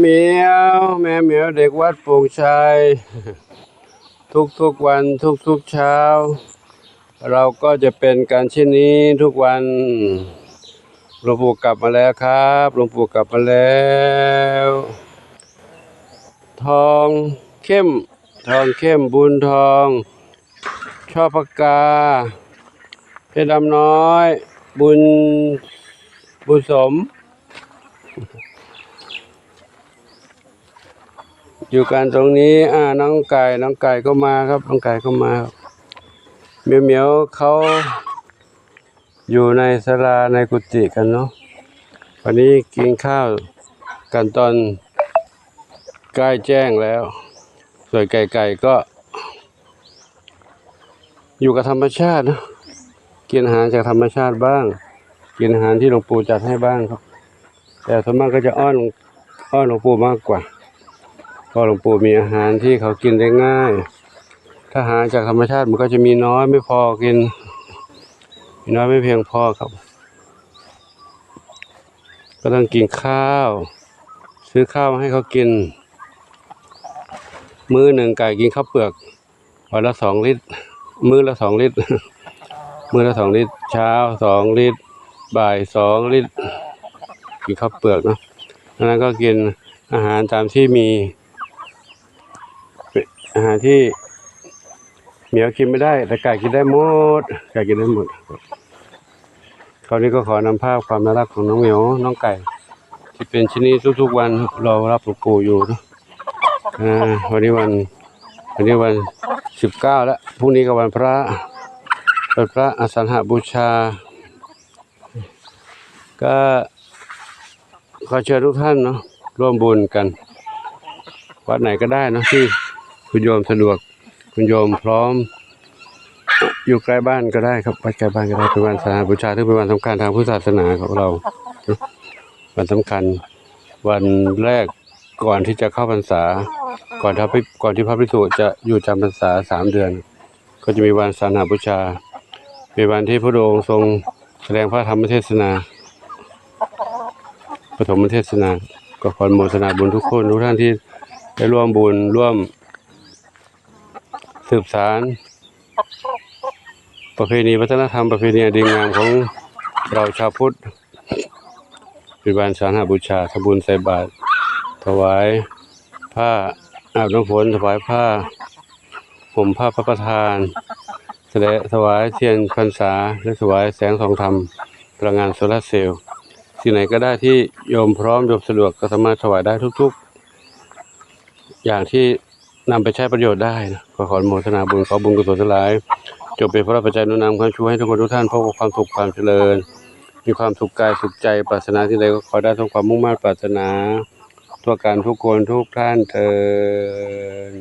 เหมียวแม่เหมียวเด็กวัดโป่งชัย ทุกทุกวันทุกทุกเช้า เราก็จะเป็นการเช่นนี้ทุกวันหลวงปู่กลับมาแล้วครับหลวงปู่กลับมาแล้ว ทองเข้ม ทองเข้มบุญทอง ชอบปากกาเพชรดำน้อย บุญบุญสม อยู่กันตรงนี้อ่าน้องไก่น้องไก่ก็มาครับ น้องไก่ก็มาครับเมียวเมียวเขาอยู่ในศาลาในกุฏิกันเนาะวันนี้กินข้าวกันตอนใกล้แจ้งแล้ว ส่วนไก่ไก่ก็ อยู่กับธรรมชาตินะกินอาหารจากธรรมชาติบ้าง กินอาหารที่หลวงปู่จัดให้บ้างครับ แต่ส่วนมากก็จะอ้อนหลวงอ้อนหลวงปู่มากกว่า พราะหลวงปู่มีอาหารที่เขากินได้ง่าย ถ้าหาจากธรรมชาติมันก็จะมีน้อยไม่พอกิน มีน้อยไม่เพียงพอครับ ก็ต้องกินข้าว ซื้อข้าวมาให้เขากิน มื้อหนึ่งไก่กินข้าวเปลือกวันละสองลิตร มื้อละสองลิตร มื้อละสองลิตร เช้าสองลิตร บ่ายสองลิตร กินข้าวเปลือกเนาะนั้นก็กินอาหารตามที่มี อาหารที่เหมียวกินไม่ได้ แต่ไก่กินได้หมดไก่กินได้หมดคราวนี้ก็ขอนำภาพความน่ารักของน้องเหมียวน้องไก่ที่เป็นชนนี้ทุกๆวันเรารับหลวงปู่อยู่นะวันนี้วันวันนี้วันสิบเก้าแล้วพรุ่งนี้ก็วันพระวันพระอสันหบูชา ก็ขอเชิญทุกท่านเนาะร่วมบุญกัน วัดไหนก็ได้เนะที่ คุณโยมสะดวก คุณโยมพร้อม อยู่ใกล้บ้านก็ได้ครับวัดใกล้บ้านก็ได้เป็นวันสาบูชาที่เป็นวันสำคัญทางพุทธศาสนาของเรา วันสำคัญ วันแรกก่อนที่จะเข้าพรรษา ก่อนที่พก่อนที่พระภิกษุจะอยู่จำพรรษาสามเดือน ก็จะมีวันสานาบูชาเป็นวันที่พระองค์ทรงแสดงพระธรรมเทศนาปฐมเทศนาก็ขออนโมทนาบุญทุกคนทุกท่านที่ได้ร่วมบุญร่วม สืบสารประเพณีวัฒนธรรมประเพณีดีงามของเราชาวพุทธป็นวันสานาบูชาทบุญใส่บาตรถวายผ้าอาบน้ำฝนถวายผ้าห่มผ้าพระประธานแสดงถวายเทียนพรรษาและถวายแสงทองธรรมพลังงานโซลาเซลล์ที่ไหนก็ได้ที่โยมพร้อมโยมสะดวกก็สามารถถวายได้ทุก ๆ อย่างที่ นำไปใช้ประโยชน์ได้นะขอขออนุโมทนาบุญขอบุญกุศลทั้งหลายจบเป็นพระปัจจัยนุนนำความช่วยให้ทุกคนทุกท่านพบกับความสุขความเจริญ มีความสุขกายสุขใจปรารถนาที่ใดก็ขอได้ทั้งความมุ่งมั่นปรารถนา ตัวการทุกคนทุกท่านเทิน